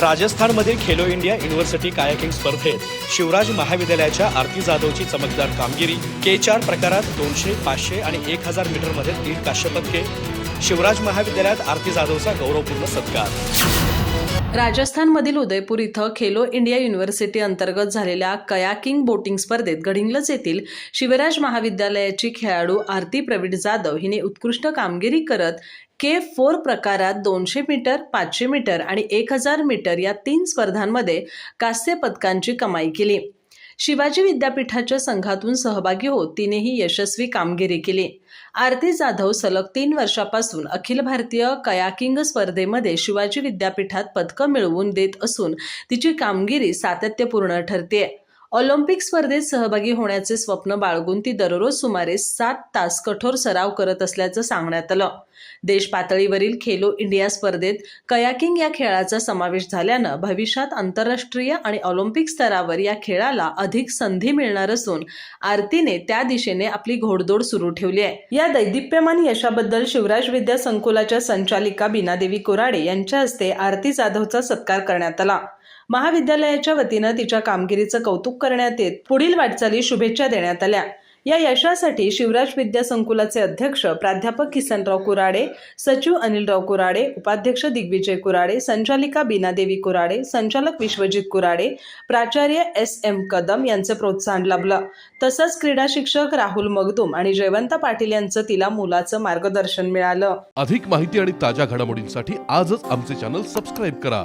राजस्थानमधील Khelo India university kayaking स्पर्धेत शिवराज महाविद्यालयाच्या आरती जाधवची चमकदार कामगिरी के चार प्रकारात दोनशे पाचशे आणि एक हजार मीटरमध्ये तीन काश्य पदके शिवराज महाविद्यालयात आरती जाधवचा गौरवपूर्ण सत्कार. राजस्थानमधील उदयपूर इथं खेलो इंडिया युनिव्हर्सिटी अंतर्गत झालेल्या कयाकिंग बोटिंग स्पर्धेत गडिंग्लज येथील शिवराज महाविद्यालयाची खेळाडू आरती प्रवीण जाधव हिने उत्कृष्ट कामगिरी करत के फोर प्रकारात दोनशे मीटर पाचशे मीटर आणि एक हजार मीटर या तीन स्पर्धांमध्ये कांस्य पदकांची कमाई केली. शिवाजी विद्यापीठाच्या संघातून सहभागी होत तिनेही यशस्वी कामगिरी केली. आरती जाधव सलग तीन वर्षापासून अखिल भारतीय कयाकिंग स्पर्धेमध्ये शिवाजी विद्यापीठात पदकं मिळवून देत असून तिची कामगिरी सातत्यपूर्ण ठरते ऑलिम्पिक स्पर्धेत सहभागी होण्याचे स्वप्न बाळगून ती दररोज सुमारे सात तास कठोर सराव करत असल्याचं सांगण्यात आलं. देश पातळीवरील खेलो इंडिया स्पर्धेत कयाकिंग या खेळाचा समावेश झाल्यानं भविष्यात आंतरराष्ट्रीय आणि ऑलिम्पिक स्तरावर या खेळाला अधिक संधी मिळणार असून आरतीने त्या दिशेने आपली घोडदौड सुरू ठेवली आहे. या दैदिप्यमान यशाबद्दल शिवराज विद्या संकुलाच्या संचालिका बीनादेवी कोराडे यांच्या हस्ते आरती जाधवचा सत्कार करण्यात आला. महाविद्यालयाच्या वतीनं तिच्या कामगिरीचं कौतुक करण्यात येत पुढील वाटचाली शुभेच्छा देण्यात आल्या. या यशासाठी शिवराज विद्या संकुलाचे अध्यक्ष प्राध्यापक किसनराव कुराडे सचिव अनिलराव कुराडे उपाध्यक्ष दिग्विजय कुराडे संचालिका बीनादेवी कुराडे संचालक विश्वजित कुराडे प्राचार्य एस एम कदम यांचे प्रोत्साहन लाभलं. तसंच क्रीडा शिक्षक राहुल मगदूम आणि जयवंत पाटील यांचं तिला मुलाचं मार्गदर्शन मिळालं. अधिक माहिती आणि ताज्या घडामोडींसाठी आजच आमचे चॅनल सबस्क्राईब करा.